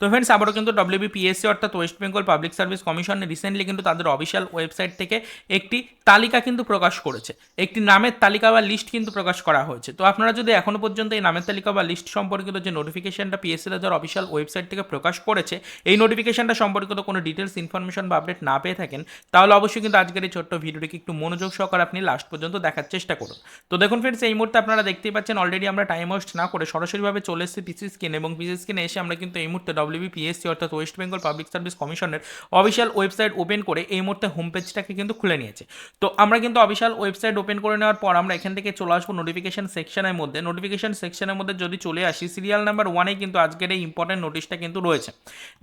তো ফ্রেন্ডস আবারও কিন্তু ডব্লিউবিপিএসসি অর্থাৎ West Bengal public service commission recently কিন্তু তাদের অফিসিয়াল ওয়েবসাইট থেকে একটি তালিকা কিন্তু প্রকাশ করেছে। একটি নামের তালিকা বা লিস্ট কিন্তু প্রকাশ করা হয়েছে। তো আপনারা যদি এখনও পর্যন্ত এই নামের তালিকা বা লিস্ট সম্পর্কিত যে নোটিফিকেশনটা পিএসসি তাদের অফিসিয়াল ওয়েবসাইট থেকে প্রকাশ করেছে, এই নোটিফিকেশনটা সম্পর্কিত কোনো ডিটেলস ইনফরমেশন বা আপডেট না পেয়ে থাকেন, তাহলে অবশ্যই কিন্তু আজকের এই ছোট্ট ভিডিওটিকে একটু মনোযোগ সহকারে আপনি লাস্ট পর্যন্ত দেখার চেষ্টা করুন। তো দেখুন ফ্রেন্ডস এই মুহূর্তে আপনারা দেখতেই পাচ্ছেন অলরেডি আমরা টাইম ওয়েস্ট না করে সরাসরিভাবে চলে এসেছি পিসি স্ক্রিন এবং পিসি স্ক্রিনে এসে আমরা কিন্তু এই মুহূর্তে ডব্লিউবিপিএসসি অর্থাৎ ওয়েস্ট বেঙ্গল পাবলিক সার্ভিস কমিশনের অফিসিয়াল ওয়েবসাইট ওপেন করে এই মুহূর্তে হোম পেজটাকে কিন্তু খুলে নিয়েছে। তো আমরা কিন্তু অফিসিয়াল ওয়েবসাইট ওপেন করে নেওয়ার পর আমরা এখান থেকে চলে আসব নোটিফিকেশন সেকশনের মধ্যে। নোটিফিকেশন সেকশনের মধ্যে যদি চলে আসি সিরিয়াল নাম্বার ওয়ানে কিন্তু আজকের এই ইম্পর্টেন্ট নোটিশটা কিন্তু রয়েছে।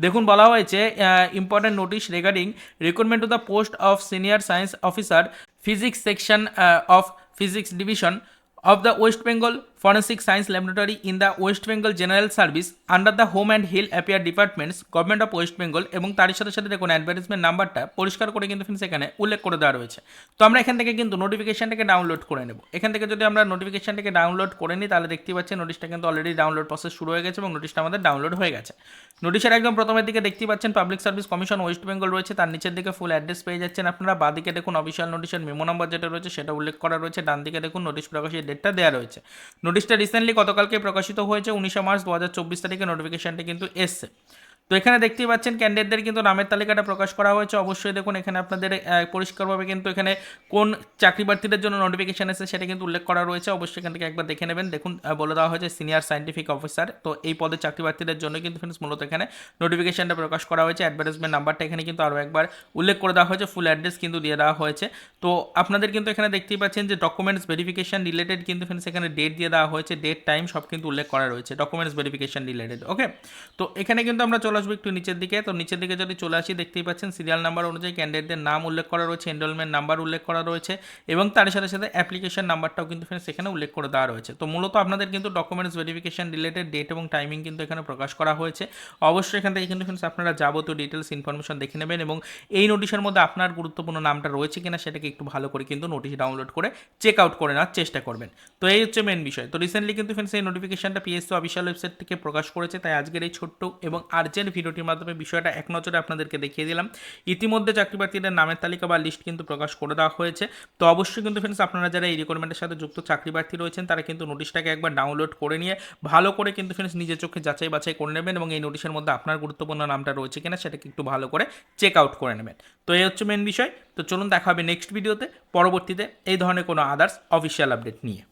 দেখুন, বলা হয়েছে important notice regarding recruitment to the post of senior science officer physics section of physics division of the west Bengal Forensic Science Laboratory in the West Bengal General Service, under the Home and Health Affairs Departments government of West Bengal এবং তার সাথে সাথে দেখুন advertisement নাম্বারটা পরিষ্কার করে কিন্তু এখানে উল্লেখ করে দেওয়া রয়েছে। তো আমরা এখান থেকে কিন্তু নোটিফিকেশনটাকে ডাউনলোড করে নেব। এখান থেকে যদি আমরা নোটিফিকেশনটাকে ডাউনলোড করে নিই, তাহলে দেখতে পাচ্ছি নোটিশটা কিন্তু অলরেডি ডাউনলোড প্রসেস শুরু হয়ে গেছে এবং নোটিশটা আমাদের ডাউনলোড হয়ে গেছে। নোটিশের একদম প্রথমের দিকে দেখতে পাচ্ছেন public service commission West Bengal রয়েছে, তার নিচের দিকে ফুল অ্যাড্রেস পেয়ে যাচ্ছেন আপনারা। বাদিকে দেখুন অফিসিয়াল নোটিশের মেমো নাম্বার যেটা রয়েছে, সেটা উল্লেখ করা রয়েছে। ডান দিকে দেখুন নোটিশ প্রকাশের ডেটটা দেওয়া রয়েছে। নোটিশটা রিসেন্টলি গতকালকে প্রকাশিত হয়েছে উনিশে মার্চ দু হাজার চব্বিশ তারিখে নোটিফিকেশনটি কিন্তু এসছে। তো এখানে দেখতেই পাচ্ছেন ক্যান্ডিডেটদের কিন্তু নামের তালিকাটা প্রকাশ করা হয়েছে। অবশ্যই দেখুন, এখানে আপনাদের পরিষ্কারভাবে কিন্তু এখানে কোন চাকরি প্রার্থীদের জন্য নোটিফিকেশন এসেছে সেটা কিন্তু উল্লেখ করা রয়েছে। অবশ্যই এখান থেকে একবার দেখে নেবেন। দেখুন বলে দেওয়া হয়েছে সিনিয়র সাইন্টিফিক অফিসার তো এই পদে চাকরি প্রার্থীদের জন্য কিন্তু ফ্রেন্ডস মূলত এখানে নোটিফিকেশনটা প্রকাশ করা হয়েছে। অ্যাডভার্টাইজমেন্ট নাম্বারটা এখানে কিন্তু আরও একবার উল্লেখ করে দেওয়া হয়েছে। ফুল অ্যাড্রেস কিন্তু দিয়ে দেওয়া হয়েছে। তো আপনাদের কিন্তু এখানে দেখতেই পাচ্ছেন যে ডকুমেন্টস ভেরিফিকেশন রিলেটেড কিন্তু ফ্রেন্ডস এখানে ডেট দিয়ে দেওয়া হয়েছে। ডেট টাইম সব কিন্তু উল্লেখ করা রয়েছে। ডকুমেন্টস ভেরিফিকেশন রিলেটেড ওকে তো এখানে কিন্তু আমরা চলে আসব একটু নিচের দিকে। তো নিচের দিকে যদি চলে আসি, দেখতেই পাচ্ছেন সিরিয়াল নাম্বার অনুযায়ী ক্যান্ডিডেটদের নাম উল্লেখ করা রয়েছে এনরোলমেন্ট নাম্বার উল্লেখ করা রয়েছে এবং তার সাথে সাথে অ্যাপ্লিকেশন নাম্বারটাও কিন্তু ফ্রেন্ডস এখানে উল্লেখ করে দেওয়া রয়েছে। তো মূলত আপনাদের কিন্তু ডকুমেন্টস ভেরিফিকেশন রিলেটেড ডেট এবং টাইমিং কিন্তু এখানে প্রকাশ করা হয়েছে। অবশ্যই এখান থেকে কিন্তু ফ্রেন্ডস আপনারা যাবতীয় ডিটেলস ইনফরমেশন দেখে নেবেন এবং এই নোটিশের মধ্যে আপনার গুরুত্বপূর্ণ নামটা রয়েছে কিনা সেটাকে একটু ভালো করে কিন্তু নোটিশ ডাউনলোড করে চেক আউট করে নেওয়ার চেষ্টা করবেন। তো এই হচ্ছে মেন বিষয়। তো রিসেন্টলি কিন্তু ফ্রেন্ডস এই নোটিফিকেশনটা পিএসসি অফিসিয়াল ওয়েবসাইট থেকে প্রকাশ করেছে, তাই আজকের এই ছোট্ট এবং আর্জেন্ট ভিডিওটির মাধ্যমে বিষয়টা এক নজরে আপনাদেরকে দেখিয়ে দিলাম। ইতিমধ্যে চাকরি প্রার্থীদের নামের তালিকা বা লিস্ট কিন্তু প্রকাশ করে দেওয়া হয়েছে। তো অবশ্যই কিন্তু ফ্রেন্ডস আপনারা যারা এই রিকোয়ারমেন্টের সাথে যুক্ত চাকরি প্রার্থী রয়েছেন, তারা কিন্তু নোটিশটাকে একবার ডাউনলোড করে নিয়ে ভালো করে কিন্তু ফ্রেন্ডস নিজের চোখে যাচাই বাছাই করে নেবেন এবং এই নোটিশের মধ্যে আপনার গুরুত্বপূর্ণ নামটা রয়েছে কিনা সেটাকে একটু ভালো করে চেক আউট করে নেবেন। তো এই হচ্ছে মেন বিষয়। তো চলুন দেখা হবে নেক্সট ভিডিওতে পরবর্তীতে এই ধরনের কোনো আদার্স অফিসিয়াল আপডেট নিয়ে।